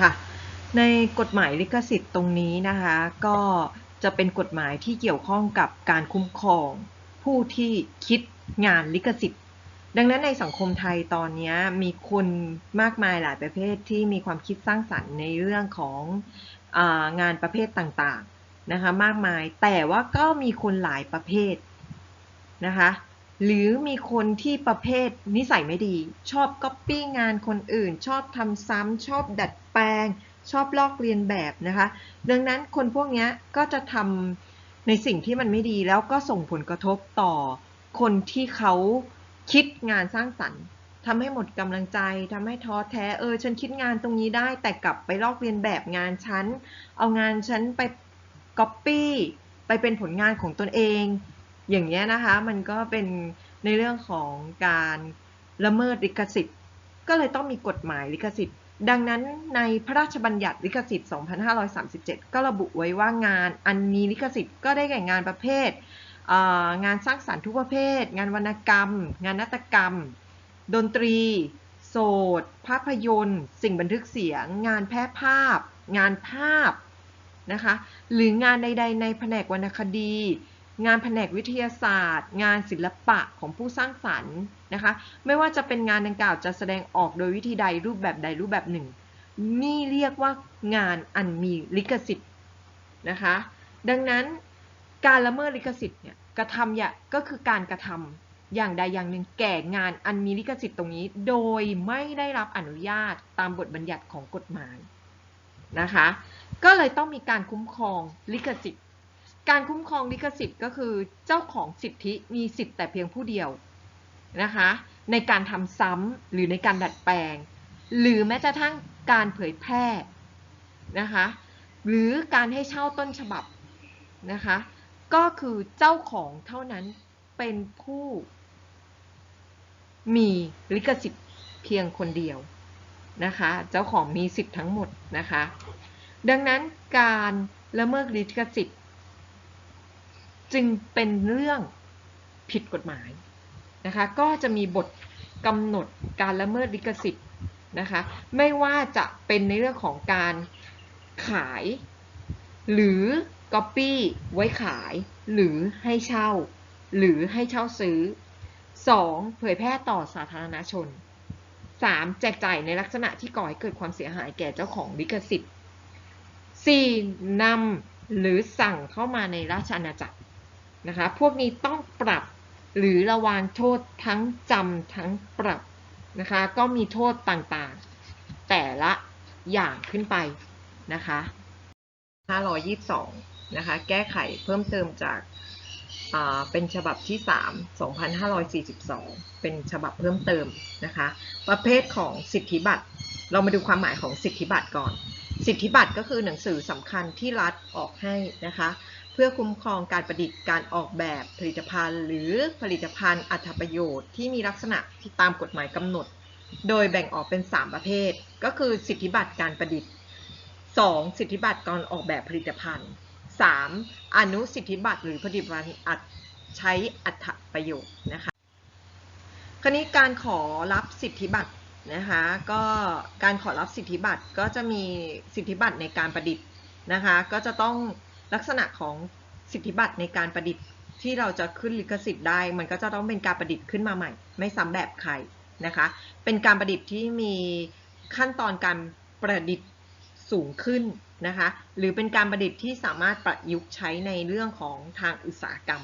ค่ะ ในกฎหมายลิขสิทธิ์ตรงนี้นะคะ ก็จะเป็นกฎหมายที่เกี่ยวข้องกับการคุ้มครอง ผู้ที่คิดงานลิขสิทธิ์ ดังนั้นในสังคมไทยตอนนี้มีคนมากมายหลายประเภทที่มีความคิดสร้างสรรค์ในเรื่องของงานประเภทต่างๆนะคะมากมายแต่ว่าก็มีคนหลายประเภทนะคะ หรือมีคนที่ประเภทนิสัยไม่ดี ชอบก๊อปปี้งานคนอื่น ชอบทำซ้ำชอบดัดแปลง ชอบลอกเลียนแบบนะคะ ดังนั้นคนพวกนี้ก็จะทำในสิ่งที่มันไม่ดีแล้วก็ส่งผลกระทบต่อ คนที่เขาคิดงานสร้างสรรค์ทำให้หมดกำลังใจทำให้ท้อแท้เออฉันคิดงานตรงนี้ได้ แต่กลับไปลอกเลียนแบบงานฉัน เอางานฉันไปก๊อปปี้ไปเป็นผลงานของตนเอง อย่างนี้นะคะมันก็เป็นในเรื่องของการละเมิดลิขสิทธิ์ ก็เลยต้องมีกฎหมายลิขสิทธิ์ ดังนั้นในพระราชบัญญัติลิขสิทธิ์ 2537 ก็ระบุไว้ว่างานอันมีลิขสิทธิ์ก็ได้แก่งานประเภท งานสร้างสรรค์ทุกประเภท งานวรรณกรรม งานนาฏกรรม ดนตรี โสดภาพยนตร์ สิ่งบันทึกเสียง งานแพร่ภาพ งานภาพนะคะ หรืองานใดๆในแผนกวรรณคดี งานแผนกวิทยาศาสตร์ งานศิลปะของผู้สร้างสรรค์นะคะ ไม่ว่าจะเป็นงานดังกล่าวจะแสดงออกโดยวิธีใดรูปแบบใดรูปแบบหนึ่ง นี่เรียกว่างานอันมีลิขสิทธิ์นะคะ ดังนั้นการละเมิดลิขสิทธิ์เนี่ยกระทำอย่าก็คือการกระทำอย่างใดอย่างหนึ่งแก่งานอันมีลิขสิทธิ์ตรงนี้ โดยไม่ได้รับอนุญาตตามบทบัญญัติของกฎหมายนะคะ ก็เลยต้องมีการคุ้มครองลิขสิทธิ์ การคุ้มครองลิขสิทธิ์ก็คือเจ้าของสิทธิมีสิทธิ์แต่เพียงผู้เดียวนะคะ ในการทำซ้ำหรือในการดัดแปลง หรือแม้กระทั่งการเผยแพร่นะคะหรือการให้เช่าต้นฉบับนะคะ ก็คือเจ้าของเท่านั้นเป็นผู้ มีลิขสิทธิ์เพียงคนเดียวนะคะ เจ้าของมีสิทธิ์ทั้งหมดนะคะ ดังนั้นการละเมิดลิขสิทธิ์ จึงเป็นเรื่องผิดกฎหมายนะคะ ก็จะมีบทกำหนดการละเมิดลิขสิทธิ์นะคะ ไม่ว่าจะเป็นในเรื่องของการขาย หรือ Copy ไว้ขาย หรือให้เช่า หรือให้เช่าซื้อ 2. เผยแพร่ต่อสาธารณชน 3. แจกจ่ายในลักษณะที่ก่อให้เกิดความเสียหายแก่เจ้าของลิขสิทธิ์ 4. นำหรือสั่งเข้ามาในราชอาณาจักร นะคะ พวกนี้ต้องปรับหรือระวางโทษทั้งจำทั้งปรับนะคะ ก็มีโทษต่างๆ แต่ละอย่างขึ้นไปนะคะ522นะคะ แก้ไขเพิ่มเติมจากเป็นฉบับที่ 3 2542 เป็นฉบับเพิ่มเติมนะคะ ประเภทของสิทธิบัตร เรามาดูความหมายของสิทธิบัตรก่อน สิทธิบัตรก็คือหนังสือสำคัญที่รัฐออกให้นะคะ เพื่อคุ้มครองการประดิษฐ์การออกแบบผลิตภัณฑ์ หรือผลิตภัณฑ์อัตประโยชน์ที่มีลักษณะที่ตามกฎหมายกำหนด โดยแบ่งออกเป็น 3 ประเภท ก็คือสิทธิบัตรการประดิษฐ์ 2. สิทธิบัตรการออกแบบผลิตภัณฑ์ 3. อนุสิทธิบัตรหรือผลิตภัณฑ์อัดใช้อัตประโยชน์นะคะคราวนี้การขอรับสิทธิบัตรนะคะก็การขอรับสิทธิบัตรก็จะมีสิทธิบัตรในการประดิษฐ์นะคะก็จะต้อง ลักษณะของสิทธิบัตรในการประดิษฐ์ที่เราจะขึ้นลิขสิทธิ์ได้ มันก็จะต้องเป็นการประดิษฐ์ขึ้นมาใหม่ ไม่ซ้ำแบบใครนะคะ เป็นการประดิษฐ์ที่มีขั้นตอนการประดิษฐ์สูงขึ้นนะคะ หรือเป็นการประดิษฐ์ที่สามารถประยุกต์ใช้ในเรื่องของทางอุตสาหกรรม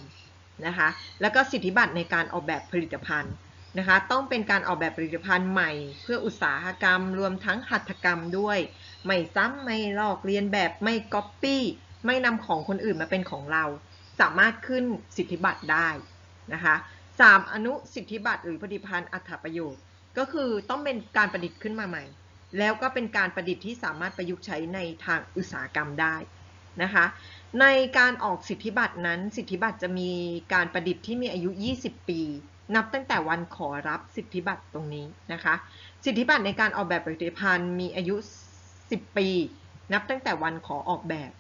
นะคะ แล้วก็สิทธิบัตรในการออกแบบผลิตภัณฑ์นะคะ ต้องเป็นการออกแบบผลิตภัณฑ์ใหม่ เพื่ออุตสาหกรรม รวมทั้งหัตถกรรมด้วย ไม่ซ้ำไม่ลอกเลียนแบบไม่ก๊อปปี้ ไม่นำของคนอื่นมาเป็นของเรา สามารถขึ้นสิทธิบัตรได้นะคะสามอนุสิทธิบัตรหรือผลิตภัณฑ์อัตประโยชน์ ก็คือต้องเป็นการประดิษฐ์ขึ้นมาใหม่ แล้วก็เป็นการประดิษฐ์ที่สามารถประยุกต์ใช้ในทางอุตสาหกรรมได้นะคะในการออกสิทธิบัตรนั้น สิทธิบัตรจะมีการประดิษฐ์ที่มีอายุ 20 ปี นับตั้งแต่วันขอรับสิทธิบัตรตรงนี้นะคะ สิทธิบัตรในการออกแบบผลิตภัณฑ์มีอายุ 10 ปี นับตั้งแต่วันขอออกแบบ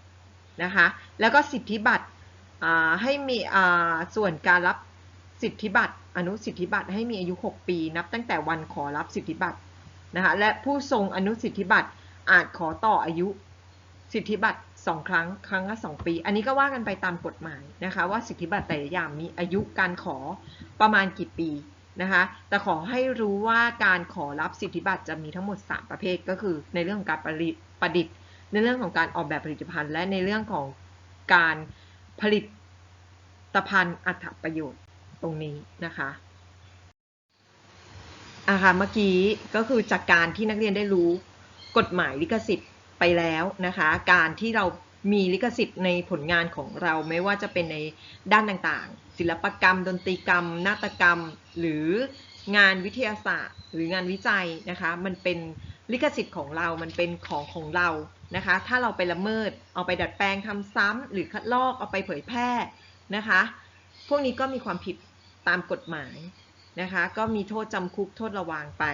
นะคะ แล้วก็สิทธิบัตรให้มีส่วนการรับสิทธิบัตรอนุสิทธิบัตรให้มีอายุ 6 ปี นับตั้งแต่วันขอรับสิทธิบัตรนะคะและผู้ทรงอนุสิทธิบัตรอาจขอต่ออายุสิทธิบัตรสองครั้งครั้งละสองปี อันนี้ก็ว่ากันไปตามกฎหมายนะคะว่าสิทธิบัตรแต่ละอย่างมีอายุการขอประมาณกี่ปีนะคะแต่ขอให้รู้ว่าการขอรับสิทธิบัตรจะมีทั้งหมด 3 ประเภทก็คือในเรื่องของการประดิษฐ์ประดิษฐ์ ในเรื่องของการออกแบบผลิตภัณฑ์ และในเรื่องของการผลิตภัณฑ์อัตประโยชน์ตรงนี้นะคะอะค่ะเมื่อกี้ก็คือจากการที่นักเรียนได้รู้กฎหมายลิขสิทธิ์ไปแล้วนะคะ การที่เรามีลิขสิทธิ์ในผลงานของเราไม่ว่าจะเป็นในด้านต่างๆ ศิลปกรรม ดนตรีกรรม นาฏกรรม หรืองานวิทยาศาสตร์ หรืองานวิจัยนะคะ มันเป็นลิขสิทธิ์ของเรา มันเป็นของของเรา นะคะ ถ้าเราไปละเมิด เอาไปดัดแปลงทำซ้ำหรือคัดลอกเอาไปเผยแพร่นะคะ พวกนี้ก็มีความผิดตามกฎหมายนะคะ ก็มีโทษจำคุกโทษระวางไป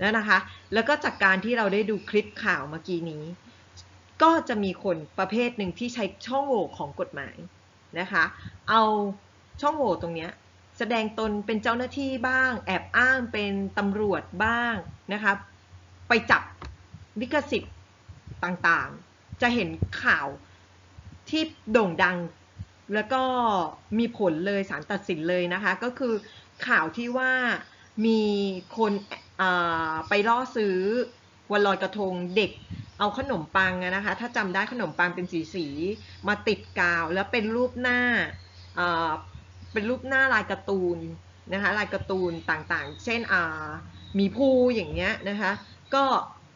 แล้วนะคะ แล้วก็จากการที่เราได้ดูคลิปข่าวเมื่อกี้นี้ ก็จะมีคนประเภทหนึ่งที่ใช้ช่องโหว่ของกฎหมายนะคะ เอาช่องโหว่ตรงเนี้ยแสดงตนเป็นเจ้าหน้าที่บ้าง แอบอ้างเป็นตำรวจบ้างนะคะ ไปจับลิขสิทธิ์ ต่างๆ จะเห็นข่าวที่โด่งดังแล้วก็มีผลเลยสารตัดสินเลยนะคะ ก็คือข่าวที่ว่ามีคนไปล่อซื้อวันลอยกระทงเด็กเอาขนมปังนะคะ ถ้าจำได้ขนมปังเป็นสีสีๆมาติดกาว แล้วเป็นรูปหน้าเป็นรูปหน้าลายการ์ตูนนะคะลายการ์ตูนต่างๆ เช่นมีภูอย่างเงี้ยนะคะ ก็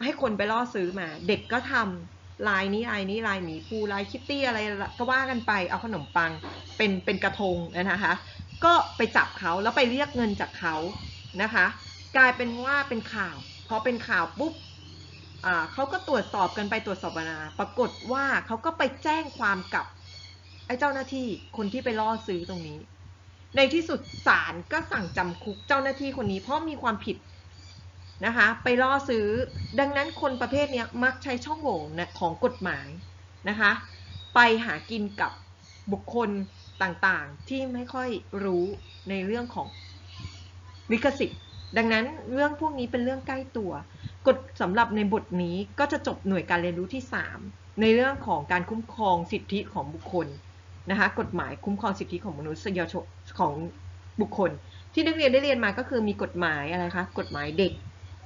ให้คนไปล่อซื้อมา เด็กก็ทำลายนี้ลายนี้ลายหมีภูลายคิตตี้อะไรก็ว่ากันไปเอาขนมปังเป็นเป็นกระทงนะคะ ก็ไปจับเขาแล้วไปเรียกเงินจากเขานะคะ กลายเป็นว่าเป็นข่าวพอเป็นข่าวปุ๊บเขาก็ตรวจสอบกันไปตรวจสอบมาปรากฏว่าเขาก็ไปแจ้งความกับไอ้เจ้าหน้าที่คนที่ไปล่อซื้อตรงนี้ ในที่สุดศาลก็สั่งจำคุกเจ้าหน้าที่คนนี้เพราะมีความผิด นะคะ ไปล่อซื้อ ดังนั้นคนประเภทนี้มักใช้ช่องโหว่ของกฎหมายนะคะ ไปหากินกับบุคคลต่างๆ ที่ไม่ค่อยรู้ในเรื่องของลิขสิทธิ์ ดังนั้นเรื่องพวกนี้เป็นเรื่องใกล้ตัว กฎสำหรับในบทนี้ก็จะจบหน่วยการเรียนรู้ที่ 3 ในเรื่องของการคุ้มครองสิทธิของบุคคลนะคะ กฎหมายคุ้มครองสิทธิของมนุษยชนของบุคคล ที่นักเรียนได้เรียนมาก็คือมีกฎหมายอะไรคะ กฎหมายเด็ก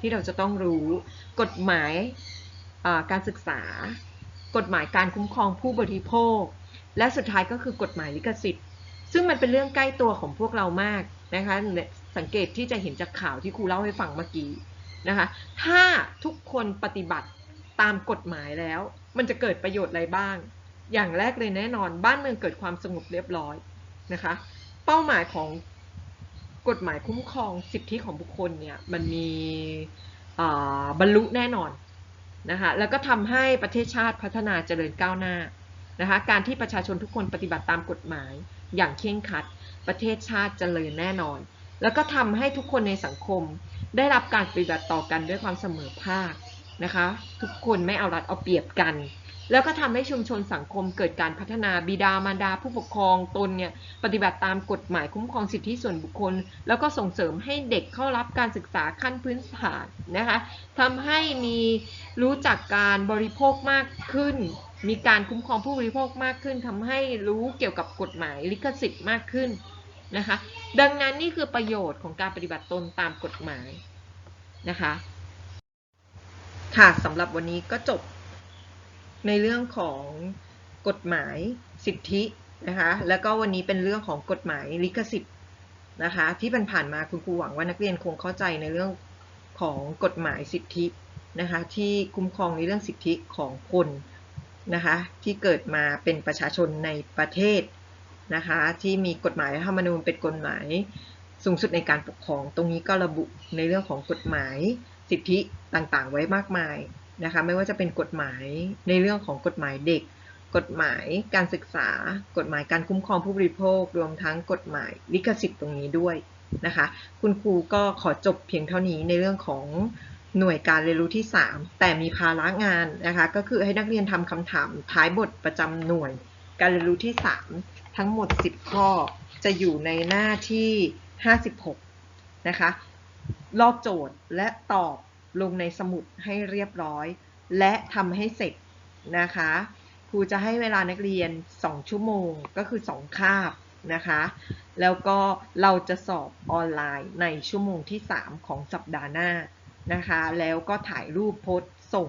ที่เราจะต้องรู้ กฎหมายการศึกษา กฎหมายการคุ้มครองผู้บริโภค และสุดท้ายก็คือกฎหมายลิขสิทธิ์ ซึ่งมันเป็นเรื่องใกล้ตัวของพวกเรามากนะคะสังเกตที่จะเห็นจากข่าวที่ครูเล่าให้ฟังเมื่อกี้นะคะถ้าทุกคนปฏิบัติตามกฎหมายแล้ว มันจะเกิดประโยชน์อะไรบ้าง อย่างแรกเลยแน่นอนบ้านเมืองเกิดความสงบเรียบร้อยนะคะ เป้าหมายของ กฎหมายคุ้มครองสิทธิของบุคคลเนี่ยมันมีบรรลุแน่นอนนะคะแล้วก็ทำให้ประเทศชาติพัฒนาเจริญก้าวหน้านะคะการที่ประชาชนทุกคนปฏิบัติตามกฎหมายอย่างเคร่งครัด ประเทศชาติเจริญแน่นอน แล้วก็ทำให้ทุกคนในสังคม ได้รับการปฏิบัติต่อกันด้วยความเสมอภาคนะคะทุกคนไม่เอารัดเอาเปรียบกัน แล้วก็ทำให้ชุมชนสังคมเกิดการพัฒนาบิดามารดา ผู้ปกครองตนเนี่ยปฏิบัติตามกฎหมายคุ้มครองสิทธิส่วนบุคคล แล้วก็ส่งเสริมให้เด็กเข้ารับการศึกษาขั้นพื้นฐานนะคะทำให้มีรู้จักการบริโภคมากขึ้น มีการคุ้มครองผู้บริโภคมากขึ้นทำให้รู้เกี่ยวกับกฎหมายลิขสิทธิ์มากขึ้นนะคะดังนั้นนี่คือประโยชน์ของการปฏิบัติตนตามกฎหมายนะคะค่ะสำหรับวันนี้ก็จบ ในเรื่องของกฎหมายสิทธินะคะแล้วก็วันนี้เป็นเรื่องของกฎหมายลิขสิทธิ์นะคะที่ผ่านมาคุณครูหวังว่านักเรียนคงเข้าใจในเรื่องของกฎหมายสิทธินะคะที่คุ้มครองในเรื่องสิทธิของคนนะคะที่เกิดมาเป็นประชาชนในประเทศนะคะที่มีกฎหมายธรรมนูญเป็นกฎหมายสูงสุดในการปกครอง ตรงนี้ก็ระบุในเรื่องของกฎหมายสิทธิต่างๆ ไว้มากมาย นะคะไม่ว่าจะเป็นกฎหมายในเรื่องของกฎหมายเด็ก กฎหมายการศึกษา กฎหมายการคุ้มครองผู้บริโภค รวมทั้งกฎหมายลิขสิทธิ์ตรงนี้ด้วยนะคะคุณครูก็ขอจบเพียงเท่านี้ในเรื่องของหน่วยการเรียนรู้ที่ 3 แต่มีภาระงานนะคะก็คือให้นักเรียนทำคำถามท้ายบทประจำหน่วย การเรียนรู้ที่ 3 ทั้งหมด 10 ข้อจะอยู่ในหน้าที่ 56 นะคะลอกโจทย์และตอบ ลงในสมุดให้เรียบร้อย และทำให้เสร็จนะคะครูจะให้เวลานักเรียน 2 ชั่วโมงก็คือ 2 คาบนะคะ แล้วก็เราจะสอบออนไลน์ในชั่วโมงที่ 3 ของสัปดาห์หน้านะคะ แล้วก็ถ่ายรูปโพสส่ง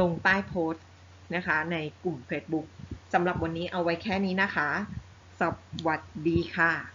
ลงใต้โพสนะคะในกลุ่ม Facebook สำหรับวันนี้เอาไว้แค่นี้นะคะ สวัสดีค่ะ